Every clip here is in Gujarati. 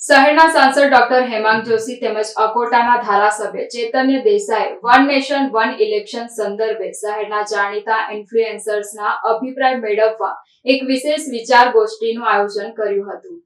શહેરના સાંસદ ડોક્ટર હેમાંગ જોશી તેમજ અકોટાના ધારાસભ્ય Chaitanya Desai one nation one election સંદર્ભે શહેરના જાણીતા ઇન્ફ્લુએન્સર્સના અભિપ્રાય મેળવવા એક વિશેષ વિચાર ગોષ્ઠીનું આયોજન કર્યું હતું.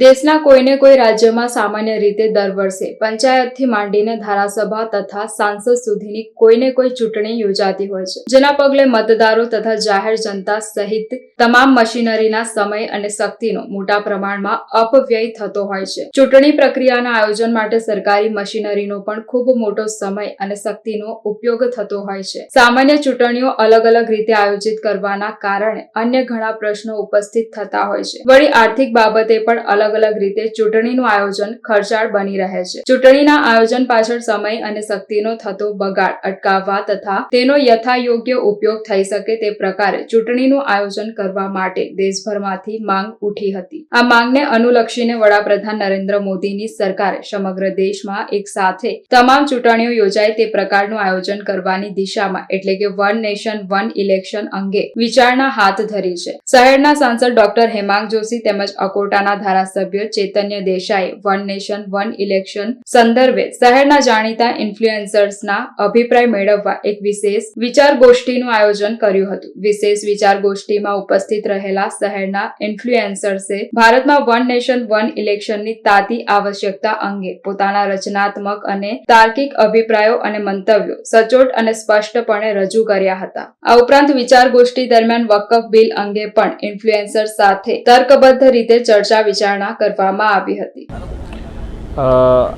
દેશના કોઈને કોઈ રાજ્યમાં સામાન્ય રીતે દર વર્ષે પંચાયતથી માંડીને ધારાસભા તથા સાંસદ સુધીની કોઈને કોઈ ચૂંટણી યોજાતી હોય છે. જેના પગલે મતદારો તથા જાહેર જનતા સહિત તમામ મશીનરીના સમય અને શક્તિનો મોટા પ્રમાણમાં અપવ્યય થતો હોય છે. ચૂંટણી પ્રક્રિયાના આયોજન માટે સરકારી મશીનરીનો પણ ખૂબ મોટો સમય અને શક્તિનો ઉપયોગ થતો હોય છે. સામાન્ય ચૂંટણીઓ અલગ અલગ રીતે આયોજિત કરવાના કારણે અન્ય ઘણા પ્રશ્નો ઉપસ્થિત થતા હોય છે. વળી આર્થિક બાબતે પણ અલગ અલગ રીતે ચૂંટણીનું આયોજન ખર્ચાળ બની રહે છે. ચૂંટણીના આયોજન પાછળ સમય અને શક્તિનો થતો બગાડ, અટકાવવા તથા તેનો યથાયોગ્ય ઉપયોગ થઈ શકે તે પ્રકારે ચૂંટણીનું આયોજન કરવા માટે દેશભરમાંથી માંગ ઉઠી હતી. આ માંગને અનુલક્ષીને વડાપ્રધાન નરેન્દ્ર મોદીની સરકારે સમગ્ર દેશમાં એક સાથે તમામ ચૂંટણીઓ યોજાય તે પ્રકારનું આયોજન કરવાની દિશામાં એટલે કે વન નેશન, વન ઇલેક્શન અંગે વિચારણા હાથ ધરી છે. શહેરના સાંસદ ડોક્ટર હેમાંગ જોશી તેમજ અકોટાના ધારાસભ્ય Chaitanya Desai one nation one election સંદર્ભે શહેરના જાણીતા ઇન્ફ્લુએન્સર્સના અભિપ્રાય મેળવવા એક વિશેષ વિચાર ગોષ્ઠીનું આયોજન કર્યું હતું. વિશેષ વિચાર ગોષ્ઠીમાં ઉપસ્થિત રહેલા શહેરના ઇન્ફ્લુએન્સર્સે ભારતમાં વન નેશન વન ઇલેક્શનની તાતી આવશ્યકતા અંગે પોતાના રચનાત્મક અને તાર્કિક અભિપ્રાયો અને મંતવ્યો સચોટ અને સ્પષ્ટપણે રજૂ કર્યા હતા. આ ઉપરાંત વિચાર ગોષ્ઠી દરમિયાન વકફ બિલ અંગે પણ ઇન્ફ્લુએન્સર સાથે તર્કબદ્ધ રીતે ચર્ચા વિચારણા કરવામાં આવી હતી.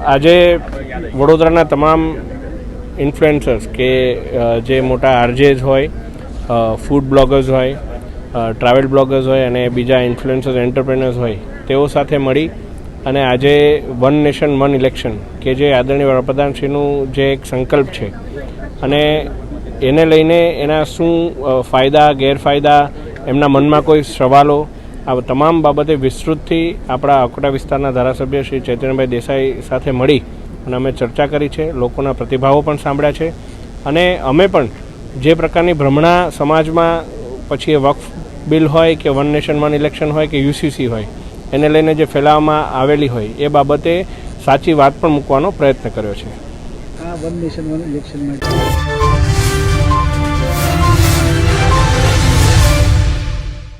આજે વડોદરાના તમામ ઇન્ફ્લુએન્સર્સ કે જે મોટા આરજેઝ હોય ફૂડ બ્લોગર્સ હોય ટ્રાવેલ બ્લોગર્સ હોય અને બીજા ઇન્ફ્લુએન્સર્સ એન્ટરપ્રેનર્સ હોય, તેઓ સાથે મળી અને આજે વન નેશન વન ઇલેક્શન કે જે આદરણીય વડાપ્રધાનશ્રીનું જે એક સંકલ્પ છે. અને એને લઈને એના શું ફાયદા, ગેરફાયદા, એમના મનમાં કોઈ સવાલો આ તમામ બાબતે વિસ્તૃતથી આપણા અકોટા વિસ્તારના ધારાસભ્ય શ્રી ચૈતન્યભાઈ દેસાઈ સાથે મળી અને અમે ચર્ચા કરી છે, લોકોના પ્રતિભાવો પણ સાંભળ્યા છે અને અમે પણ જે પ્રકારની ભ્રમણા સમાજમાં પછી એ વક્ફ બિલ હોય કે વન નેશન વન ઇલેક્શન હોય કે યુસીસી હોય, એને લઈને જે ફેલાવવામાં આવેલી હોય, એ બાબતે સાચી વાત પણ મૂકવાનો પ્રયત્ન કર્યો છે. આ વન નેશન વન ઇલેક્શન માટે